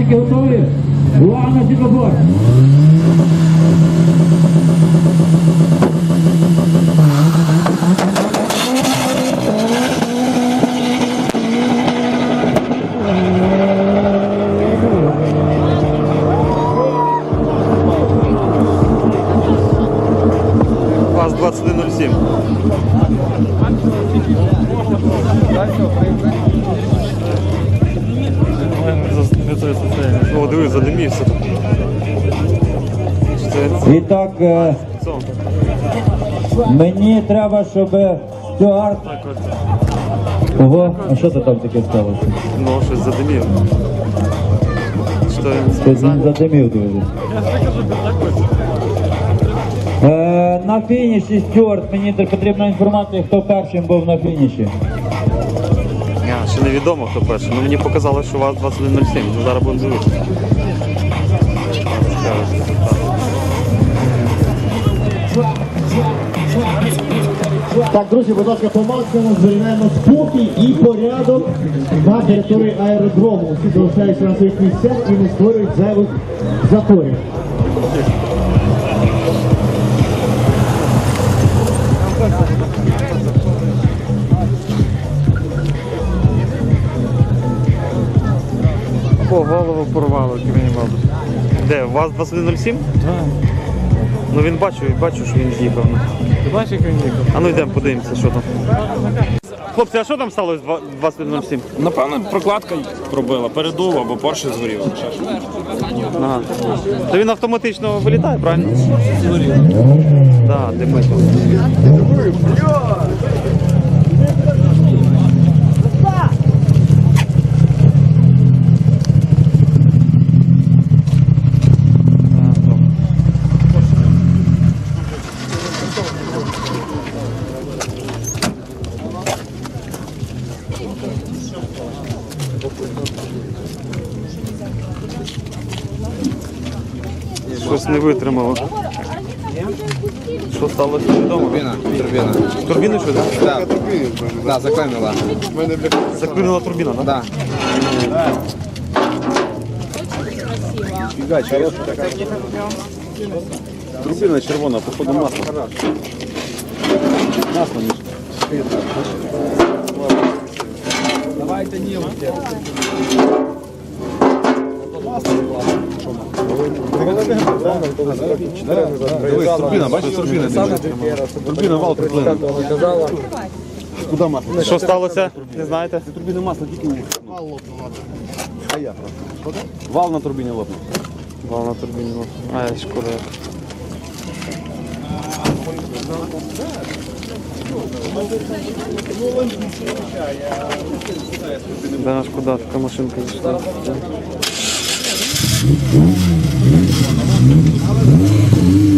Учасники готові? Увага на світлофор! ВАЗ-2107. О, дивись, задимівся. Це І так, е, мені треба, щоб Стюарт... Ого, а що це там таке сталося? Ну, щось задимів. Що він Хтось спеціально? він задимів дивись. Е, на фініші Стюарт, мені потрібна інформація, хто першим був на фініші. Невідомо, хто перший. Ну мені показали, що у вас 2107. Ну зараз будемо дивитися. Так, друзі, будь ласка, по максимуму зберігаємо спокій і порядок на території аеродрому. Всі залишаються на своїх місцях і не створюють зайвих заторів. О, голову порвало, мені мабуть. Де? У вас 2107? Так. Ну він бачу, бачу, що він з'їхав. Ти бачиш, як він їхав? А ну йдемо, подивимося, що там. Хлопці, а що там сталося 2107? Напевно, прокладка пробила, передув або Порше згорів. Ага. То він автоматично вилітає, правильно? Згорів. Так, димить. Щось не витримало. Що сталося відомо? Турбіна, турбіна. Турбіну що, так? Да. Да, заклинила. Заклинила турбіна, так? Да. Турбіна червона, походу масло. Масло ніж. Дивись, турбіна, бачиш, турбіна. Турбіна вал приплинув. Куди масло? Що сталося? Не знаєте? Турбіна масла тільки у. А я просто. Вал на турбіні лопнув. Вал на турбіні. ну. А, я шкода. Да, шкода, така машинка зійшла.